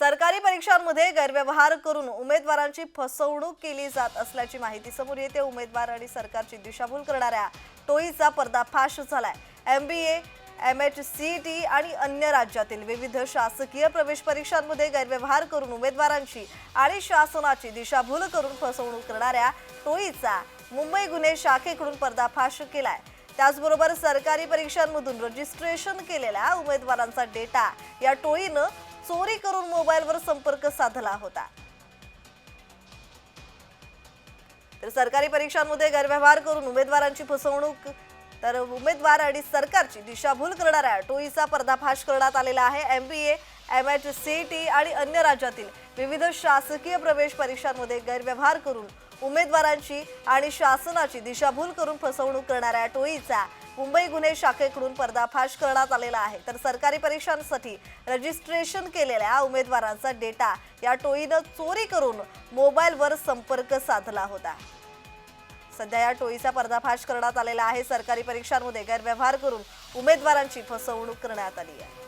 सरकारी परीक्षांमध्ये गैरव्यवहार करून उमेदवारांची फसवणूक केली जात असल्याची माहिती समोर येते. उमेदवार आणि सरकारची दिशाभूल करणाऱ्या टोळीचा पर्दाफाश झालाय. M B A M H C T आणि अन्य राज्यातील विविध शासकीय प्रवेश परीक्षांमध्ये गैरव्यवहार करून उमेदवारांची आणि शासनाची दिशाभूल करून फसवणूक करणाऱ्या टोळीचा मुंबई गुन्हे शाखेकडून पर्दाफाश केलाय. त्याचबरोबर सरकारी परीक्षांमधून रजिस्ट्रेशन केलेल्या उमेदवारांचा डेटा या टोळीनं चोरी करून मोबाईलवर संपर्क साधला होता. तर सरकारी परीक्षांमध्ये गैरव्यवहार करून उमेदवारांची फसवणूक तर उमेदवार आणि सरकारची दिशाभूल करणाऱ्या टोईचा पर्दाफाश करण्यात आलेला आहे. MBA B M H C T आणि अन्य राज्यातील विविध शासकीय प्रवेश परीक्षांमध्ये गैरव्यवहार करून उमेदवारांची आणि शासनाची दिशाभूल करून फसवणूक करणाऱ्या टोळीचा मुंबई गुन्हे शाखेकडून पर्दाफाश करण्यात आलेला आहे. तर सरकारी परीक्षांसाठी रजिस्ट्रेशन केलेल्या उमेदवारांचा डेटा या टोळीनं चोरी करून मोबाईलवर संपर्क साधला होता. सध्या या टोळीचा पर्दाफाश करण्यात आलेला आहे. सरकारी परीक्षांमध्ये गैरव्यवहार करून उमेदवारांची फसवणूक करण्यात आली आहे.